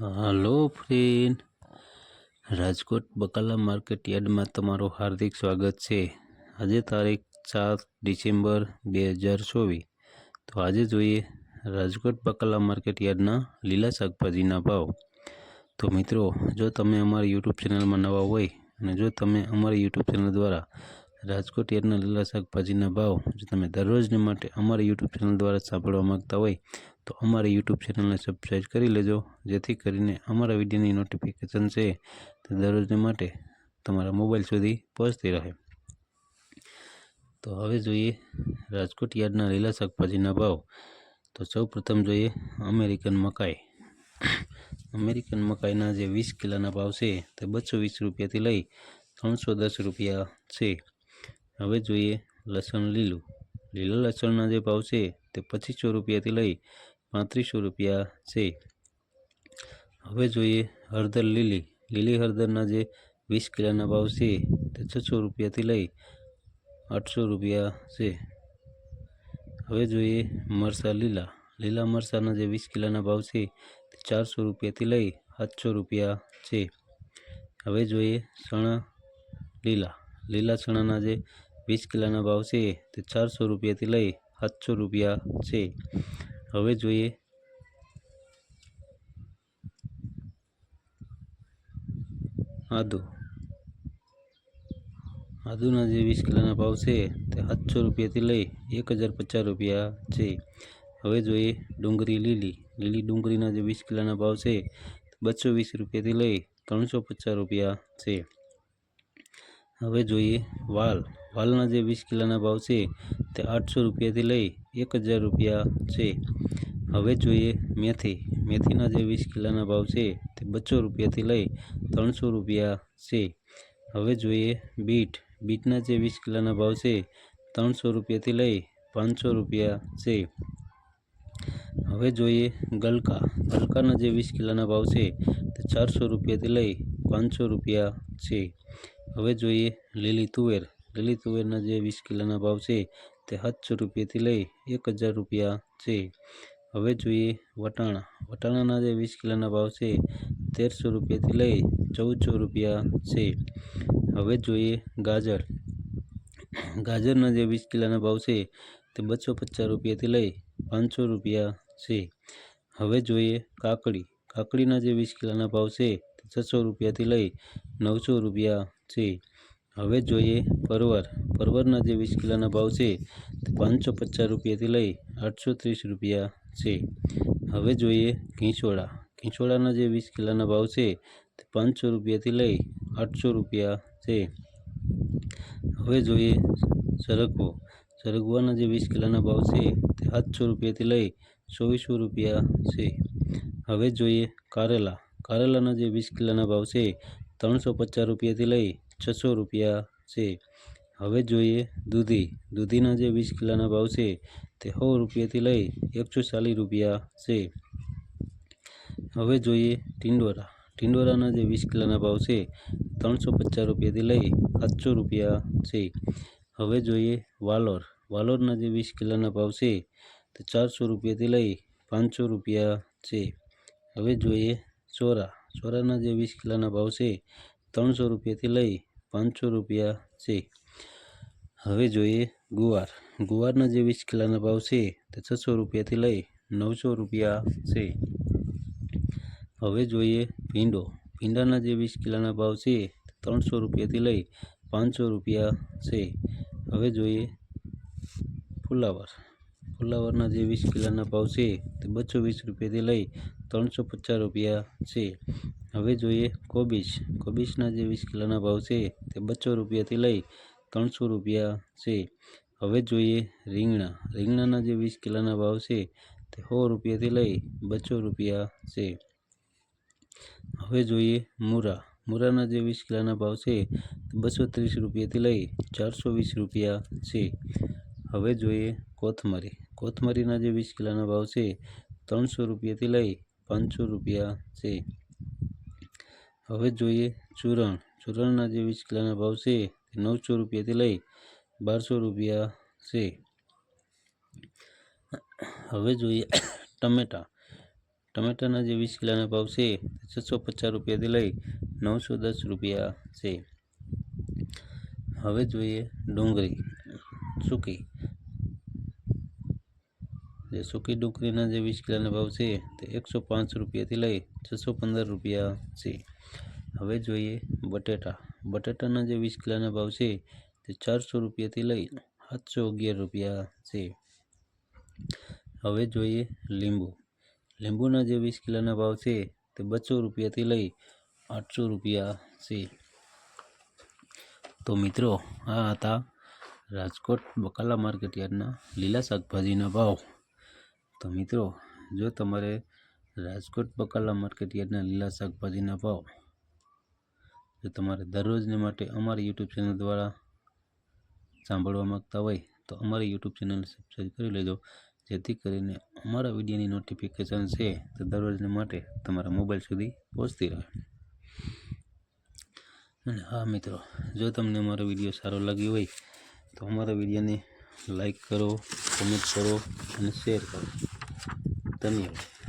Hello friend. Rajkot બકાલા market યાર્ડમાં તમારું હાર્દિક સ્વાગત છે. આજે તારીખ સાત ડિસેમ્બર બે હજાર ચોવીસ. તો આજે જોઈએ રાજકોટ બકાલા માર્કેટ યાર્ડના લીલા શાકભાજીના ભાવ. તો મિત્રો, જો તમે અમારી યુટ્યુબ ચેનલમાં નવા હોય અને જો તમે અમારી યુટ્યુબ ચેનલ દ્વારા રાજકોટ યાર્ડના લીલા શાકભાજીના ભાવ જો તમે દરરોજને માટે અમારી યુટ્યુબ ચેનલ દ્વારા સાંભળવા માગતા હોય તો અમારી યુટ્યુબ ચેનલને સબસ્ક્રાઈબ કરી લેજો, જેથી કરીને અમારા વિડીયોની નોટિફિકેશન છે તે દરરોજને માટે તમારા મોબાઈલ સુધી પહોંચતી રહે. તો હવે જોઈએ રાજકોટ યાર્ડના લીલા શાકભાજીના ભાવ. તો સૌ પ્રથમ જોઈએ અમેરિકન મકાઈ. અમેરિકન મકાઈના જે વીસ કિલોના ભાવ છે તે બસો વીસ રૂપિયાથી લઈ ત્રણસો દસ રૂપિયા છે. હવે જોઈએ લસણ લીલું. લીલા લસણના જે ભાવ છે તે પચીસો રૂપિયાથી લઈ પાંત્રીસો રૂપિયા છે. હવે જોઈએ હળદર લીલી. લીલી હળદરના જે વીસ કિલોના ભાવ છે તે છસો રૂપિયાથી લઈ આઠસો રૂપિયા છે. હવે જોઈએ મરસા લીલા. લીલા મરસાના જે વીસ કિલોના ભાવ છે તે ચારસો રૂપિયાથી લઈ સાતસો રૂપિયા છે. હવે જોઈએ ચણા લીલા. લીલા ચણાના જે વીસ કિલોના ભાવ છે તે ચારસો રૂપિયાથી લઈ સાતસો રૂપિયા છે. હવે જોઈએ. આદુ. આદુના જે વીસ કિલોના ભાવ છે તે સાતસો રૂપિયાથી લઈ એક હજાર પચાસ રૂપિયા છે. હવે જોઈએ ડુંગળી લીલી. લીલી ડુંગળીના જે વીસ કિલોના ભાવ છે બસો વીસ રૂપિયાથી લઈ ત્રણસો પચાસ રૂપિયા છે. હવે જોઈએ, વાલ. વાલના જે વીસ કિલોના ભાવ છે, તે આઠસો રૂપિયાથી લઈ એક હજાર રૂપિયા છે. હવે જોઈએ મેથી. મેથીના જે વીસ કિલોના ભાવ છે, તે બસો રૂપિયાથી લઈ ત્રણસો રૂપિયા છે. હવે જોઈએ બીટ. બીટના જે વીસ કિલોના ભાવ છે, ત્રણસો રૂપિયાથી લઈ પાંચસો રૂપિયા છે. હવે જોઈએ ગલકા. ગલકાના જે વીસ કિલોના ભાવ છે, તે ચારસો રૂપિયાથી લઈ પાંચસો રૂપિયા છે. હવે જોઈએ લીલી તુવેર. લીલી તુવેરના જે વીસ કિલોના ભાવ છે તે સાતસો રૂપિયાથી લઈ એક હજાર રૂપિયા છે. હવે જોઈએ વટાણા. વટાણાના જે વીસ કિલોના ભાવ છે તેરસો રૂપિયાથી લઈ ચૌદસો રૂપિયા છે. હવે જોઈએ ગાજર. ગાજરના જે વીસ કિલોના ભાવ છે તે બસો પચાસ રૂપિયાથી લઈ પાંચસો રૂપિયા છે. હવે જોઈએ કાકડી. કાકડીના જે વીસ કિલોના ભાવ છે છસો રૂપિયાથી લઈ નવસો રૂપિયા છે. હવે જોઈએ પરવર. પરવરના જે વીસ કિલોના ભાવ છે તે પાંચસો પચાસ રૂપિયાથી લઈ આઠસો ત્રીસ રૂપિયા છે. હવે જોઈએ ઘીંચોળા. ઘીંચોળાના જે વીસ કિલોના ભાવ છે તે પાંચસો રૂપિયાથી લઈ આઠસો રૂપિયા છે. હવે જોઈએ સરગવો. સરગવાના જે વીસ કિલોના ભાવ છે તે સાતસો રૂપિયાથી લઈ ચોવીસો રૂપિયા છે. હવે જોઈએ કારેલા. કારેલાના જે વીસ કિલોના ભાવ છે, ત્રણસો પચાસ રૂપિયાથી લઈ છસો રૂપિયા છે. હવે જોઈએ દૂધી. દૂધીના જે વીસ કિલોના ભાવ છે, તે સો રૂપિયાથી લઈ એકસો ચાલીસ રૂપિયા છે. હવે જોઈએ ટિંડોરા. ટિંડોરાના જે વીસ કિલોના ભાવ છે, ત્રણસો પચાસ રૂપિયાથી લઈ સાતસો રૂપિયા છે. હવે જોઈએ વાલોર. વાલોરના જે વીસ કિલોના ભાવ છે, તે ચારસો રૂપિયાથી લઈ પાંચસો રૂપિયા છે. હવે જોઈએ ચોરા. ચોરાના જે વીસ કિલોના ભાવ છે, ત્રણસો રૂપિયાથી લઈ પાંચસો રૂપિયા છે. હવે જોઈએ ગુવાર. ગુવારના જે વીસ કિલોના ભાવ છે, તે છસો રૂપિયાથી લઈ નવસો રૂપિયા છે. હવે જોઈએ ભીંડો. ભીંડાના જે વીસ કિલોના ભાવ છે ત્રણસો રૂપિયાથી લઈ પાંચસો રૂપિયા છે. હવે જોઈએ ફુલાવર. ફુલાવરના જે વીસ કિલોના ભાવ છે તે બસો વીસ રૂપિયાથી લઈ ત્રણસો પચાસ રૂપિયા છે. હવે જોઈએ કોબીજ. કોબીજના જે વીસ કિલોના ભાવ છે તે બસો રૂપિયાથી લઈ ત્રણસો રૂપિયા છે. હવે જોઈએ રીંગણા. રીંગણાના જે વીસ કિલોના ભાવ છે તે સો રૂપિયાથી લઈ બસો રૂપિયા છે. હવે જોઈએ મૂરા. મૂરાના જે વીસ કિલોના ભાવ છે તે બસો ત્રીસ રૂપિયાથી લઈ ચારસો વીસ રૂપિયા છે. હવે જોઈએ કોથમરી. કોથમરીના જે વીસ કિલોના ભાવ છે, ત્રણસો રૂપિયાથી લઈ પાંચસો રૂપિયા છે. હવે જોઈએ ચૂરણ. ચૂરણના જે વીસ કિલોના ભાવ છે, તે નવસો રૂપિયાથી લઈ બારસો રૂપિયા છે. હવે જોઈએ ટમેટાં. ટમેટાના જે વીસ કિલોના ભાવ છે છસો પચાસ રૂપિયાથી લઈ નવસો દસ રૂપિયા છે. હવે જોઈએ ડુંગળી. સૂકી. જે સૂકી ડુંગળીના જે વીસ કિલોના ભાવ છે તે એકસો પાંચ રૂપિયાથી લઈ છસો પંદર રૂપિયા છે. હવે જોઈએ બટેટા. બટેટાના જે વીસ કિલોના ભાવ છે તે ચારસો રૂપિયાથી લઈ સાતસો અગિયાર રૂપિયા છે. હવે જોઈએ લીંબુ. લીંબુના જે વીસ કિલોના ભાવ છે તે બસો રૂપિયાથી લઈ આઠસો રૂપિયા છે. તો મિત્રો, આ હતા રાજકોટ બકાલા માર્કેટ યાર્ડના લીલા શાકભાજીના ભાવ. તો મિત્રો, જો તમારે રાજકોટ બકાલા માર્કેટ યાર્ડના લીલા શાકભાજીના ભાવ જો તમારે દરરોજને માટે અમારી યુટ્યુબ ચેનલ દ્વારા સાંભળવા માગતા હોય, તો અમારી યુટ્યુબ ચેનલ સબસ્ક્રાઈબ કરી લેજો. જેથી કરીને અમારા વિડીયોની નોટિફિકેશન છે, તો દરરોજને માટે તમારા મોબાઈલ સુધી પહોંચતી રહે. અને હા મિત્રો, જો તમને અમારો વીડિયો સારો લાગ્યો હોય, તો અમારા વિડીયોને લાઈક કરો કમેન્ટ કરો અને શેર કરો. ધન્યવાદ.